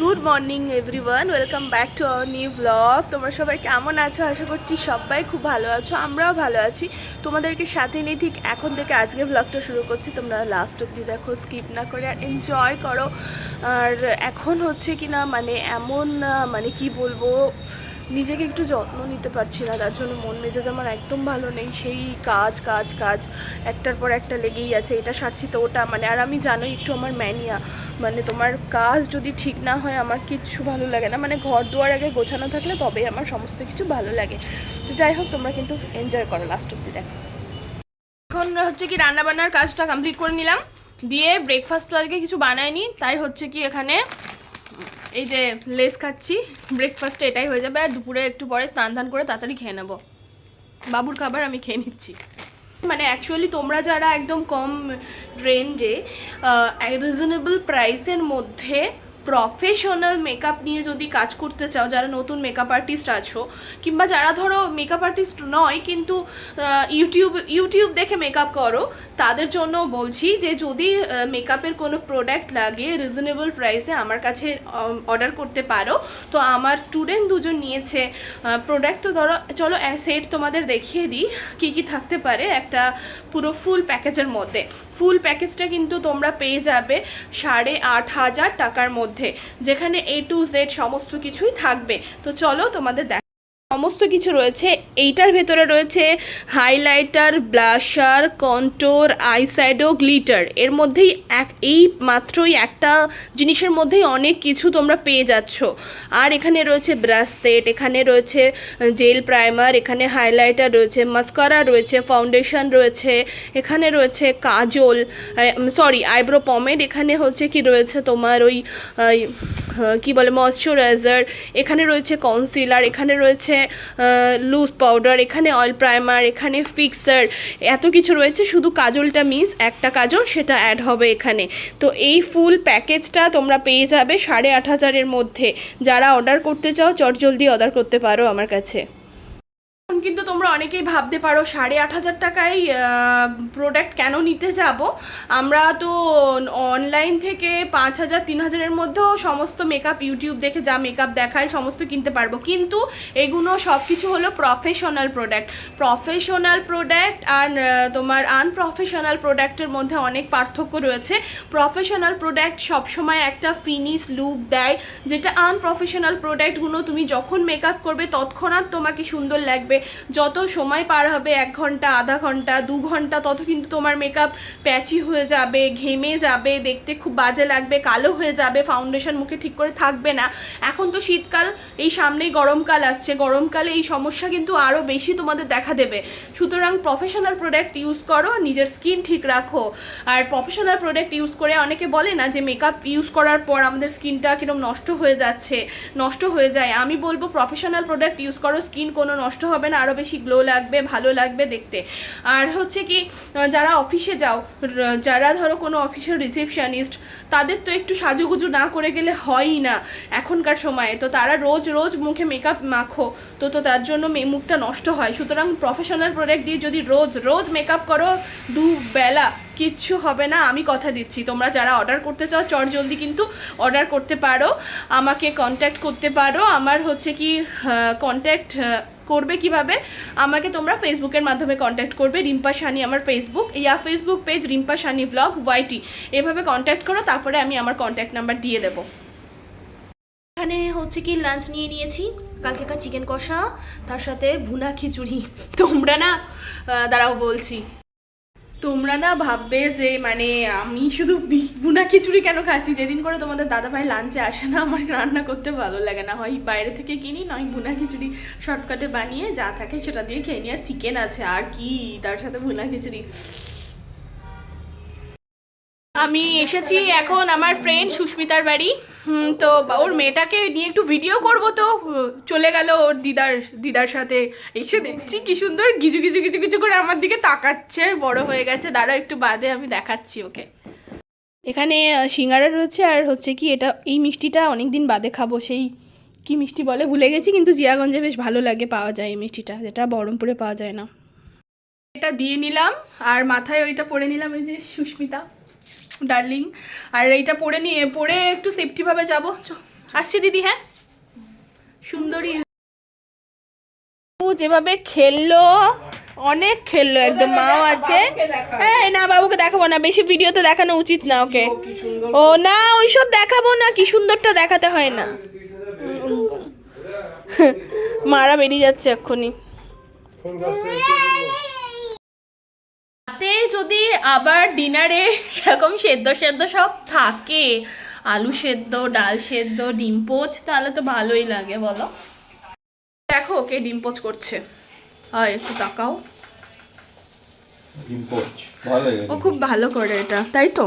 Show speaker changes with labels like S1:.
S1: Good morning everyone welcome back to our new blog তোমরা সবাই কেমন আছো? আশা করছি সবাই খুব ভালো আছো, আমরাও ভালো আছি। তোমাদেরকে সাথে নিয়ে ঠিক এখন থেকে আজকে ব্লগটা শুরু করছি। তোমরা লাস্ট অব্দি দেখো স্কিপ না করে আর এনজয় করো। আর এখন হচ্ছে কি না মানে এমন মানে কি বলব? নিজেকে একটু যত্ন নিতে পারছি না, তার জন্য মন মেজাজ আমার একদম ভালো নেই, সেই কাজ কাজ কাজ, একটার পর একটা লেগেই আছে, এটা সারছি তো ওটা মানে আর আমি জানোই একটু আমার ম্যানিয়া মানে তোমার কাজ যদি ঠিক না হয় আমার কিচ্ছু ভালো লাগে না মানে ঘর দুয়ার আগে গোছানো থাকলে তবেই আমার সমস্ত কিছু ভালো লাগে। তো যাই হোক, তোমরা কিন্তু এনজয় করো লাস্ট অব্দি দেখো। এখন হচ্ছে কি রান্নাবান্নার কাজটা কমপ্লিট করে নিলাম, দিয়ে ব্রেকফাস্ট আজকে কিছু বানায়নি তাই হচ্ছে কি এখানে এই যে লেস খাচ্ছি ব্রেকফাস্টে এটাই হয়ে যাবে। আর দুপুরে একটু পরে স্নান ধান করে তাড়াতাড়ি খেয়ে নেব। বাবুর খাবার আমি খেয়ে নিচ্ছি। মানে অ্যাকচুয়ালি তোমরা যারা একদম কম রেঞ্জে রিজনেবল প্রাইসের মধ্যে প্রফেশনাল মেকআপ নিয়ে যদি কাজ করতে চাও, যারা নতুন মেকআপ আর্টিস্ট আছো, কিংবা যারা ধরো মেকআপ আর্টিস্ট নয়, কিন্তু ইউটিউব ইউটিউব দেখে মেকআপ করো, তাদের জন্য বলছি যে যদি মেকআপের কোনো প্রোডাক্ট লাগে রিজনেবল প্রাইসে আমার কাছে অর্ডার করতে পারো। তো আমার স্টুডেন্ট দুজন নিয়েছে প্রোডাক্ট তো ধরো, চলো সেট তোমাদের দেখিয়ে দিই, কী কী থাকতে পারে একটা পুরো ফুল প্যাকেজের মধ্যে। ফুল প্যাকেজটা কিন্তু তোমরা পেয়ে যাবে সাড়ে আট হাজার টাকার মধ্যে। যেখানে এ টু জেড সমস্ত কিছুই থাকবে। তো চলো তোমাদের সমস্ত কিছু রয়েছে, এইটার ভেতরে রয়েছে highlighter blusher contour eyeshadow glitter এর মধ্যেই এক, এই মাত্রই একটা জিনিসের মধ্যেই অনেক কিছু তোমরা পেয়ে যাচ্ছ। আর এখানে রয়েছে ব্রাশ সেট এখানে রয়েছে জেল প্রাইমার এখানে হাইলাইটার রয়েছে মাস্কারা রয়েছে ফাউন্ডেশন রয়েছে, এখানে রয়েছে কাজল সরি আইব্রো পমেড এখানে হচ্ছে কি রয়েছে তোমার ওই কি বলে ময়শ্চারাইজার এখানে রয়েছে কনসিলার এখানে রয়েছে লুজ পাউডার এখানে অয়েল প্রাইমার এখানে ফিক্সার এত কিছু রয়েছে। শুধু কাজলটা মিস একটা কাজল, সেটা অ্যাড হবে এখানে। তো এই ফুল প্যাকেজটা তোমরা পেয়ে যাবে সাড়ে আট হাজারের মধ্যে। যারা অর্ডার করতে চাও, চটজলদি অর্ডার করতে পারো আমার কাছে। কিন্তু তোমরা অনেকেই ভাবতে পারো সাড়ে আট হাজার টাকায় প্রোডাক্ট কেন নিতে যাব? আমরা তো অনলাইন থেকে পাঁচ হাজার, তিন হাজারের মধ্যেও সমস্ত মেকআপ ইউটিউব দেখে যা মেকআপ দেখায় সমস্ত কিনতে পারব। কিন্তু এগুলো সব কিছু হলো প্রফেশনাল প্রোডাক্ট প্রফেশনাল প্রোডাক্ট আর তোমার আনপ্রফেশনাল প্রোডাক্টের মধ্যে অনেক পার্থক্য রয়েছে। প্রফেশনাল প্রোডাক্ট সবসময় একটা ফিনিশ লুক দেয়, যেটা আনপ্রফেশনাল প্রোডাক্টগুলো তুমি যখন মেকআপ করবে, তৎক্ষণাৎ তোমাকে সুন্দর লাগবে। যত সময় পার হবে, এক ঘণ্টা, আধা ঘণ্টা, দু ঘণ্টা, তত কিন্তু তোমার মেকআপ প্যাচি হয়ে যাবে, ঘেমে যাবে, দেখতে খুব বাজে লাগবে, কালো হয়ে যাবে ফাউন্ডেশন মুখে ঠিক করে থাকবে না। এখন তো শীতকাল, এই সামনেই গরমকাল আসছে, গরমকালে এই সমস্যা কিন্তু আরও বেশি তোমাদের দেখা দেবে। সুতরাং প্রফেশনাল প্রোডাক্ট ইউজ করো, নিজের স্কিন ঠিক রাখো। আর প্রফেশনাল প্রোডাক্ট ইউজ করে অনেকে বলে না যে মেকআপ ইউজ করার পর আমাদের স্কিনটা কীরকম নষ্ট হয়ে যাচ্ছে, নষ্ট হয়ে যায়। আমি বলব প্রফেশনাল প্রোডাক্ট ইউজ করো স্কিন কোনো নষ্ট হবে না। আরও বেশি গ্লো লাগবে, ভালো লাগবে দেখতে। আর হচ্ছে কি যারা অফিসে যাও যারা ধরো কোনো অফিসের রিসেপশনিস্ট তাদের তো একটু সাজুগুজু না করে গেলে হয়ই না এখনকার সময়ে। তো তারা রোজ রোজ মুখে মেকআপ মাখো, তো তো তার জন্য মুখটা নষ্ট হয়। সুতরাং প্রফেশনাল প্রোডাক্ট দিয়ে যদি রোজ রোজ মেকআপ করো দুবেলা কিচ্ছু হবে না। আমি কথা দিচ্ছি, তোমরা যারা অর্ডার করতে চাও, চট জলদি কিন্তু অর্ডার করতে পারো। আমাকে কন্ট্যাক্ট করতে পারো। আমার হচ্ছে কি কন্ট্যাক্ট করবে কীভাবে? আমাকে তোমরা ফেসবুকের মাধ্যমে কন্ট্যাক্ট করবে। রিম্পা সানি আমার ফেসবুক ইয়া Facebook page Rimpa Sunny blog YT এভাবে কন্ট্যাক্ট করো, তারপরে আমি আমার কন্ট্যাক্ট নাম্বার দিয়ে দেবো। এখানে হচ্ছে কি লাঞ্চ নিয়ে নিয়েছি। কালকেকার চিকেন কষা, তার সাথে ভুনা খিচুড়ি। তোমরা না দাঁড়াও বলছি। তোমরা না ভাববে যে মানে আমি শুধু বুনা খিচুড়ি কেন খাচ্ছি? যেদিন করে তোমাদের দাদা ভাই লাঞ্চে আসে না, আমার রান্না করতে ভালো লাগে না। হয় বাইরে থেকে কিনি, নয় বুনা খিচুড়ি শর্টকাটে বানিয়ে যা থাকে সেটা দিয়ে খেয়ে নিই। আর চিকেন আছে, আর কি তার সাথে বুনা খিচুড়ি? আমি এসেছি এখন আমার ফ্রেন্ড সুস্মিতার বাড়ি। তো ওর মেয়েটাকে নিয়ে একটু ভিডিও করব তো। চলে গেল ওর দিদার দিদার সাথে। এসে দেখছি কি সুন্দর গিজু গিজু গিজু কিছু করে আমার দিকে তাকাচ্ছে বড় হয়ে গেছে। দাঁড়া একটু বাদে আমি দেখাচ্ছি ওকে। এখানে সিঙ্গারা রয়েছে, আর হচ্ছে কি এটা, এই মিষ্টিটা অনেক দিন বাদে খাব। সেই কি মিষ্টি বলে ভুলে গেছি, কিন্তু জিয়াগঞ্জে বেশ ভালো লাগে পাওয়া যায় এই মিষ্টিটা। যেটা বহরমপুরে পাওয়া যায় না। এটা দিয়ে নিলাম, আর মাথায় ওইটা পরে নিলাম, এই যে সুস্মিতা। ডার্লিং। আর এইটা পরে নিয়ে পরে একটু সেফটিভাবে যাব। আসছি দিদি হ্যাঁ? সুন্দরী। যেভাবে খেললো অনেক খেললো একদম মাও আছে। এই না বাবুকে দেখাবো না বেশি ভিডিওতে দেখানো উচিত না ওকে। ও না ওইসব দেখাবো না কি সুন্দরটা দেখাতে হয় না। মারা বেরিয়ে যাচ্ছে এক্ষুনি। যদি আবার ডিনারে এরকম সেদ্ধ সেদ্ধ সব থাকে আলু সেদ্ধ ডাল সেদ্ধ ডিম পোচ তাহলে তো ভালোই লাগে বলো। দেখো ওকে ডিম পোচ করছে। আর একটু তাকাও। ও খুব ভালো করে এটা তাই তো।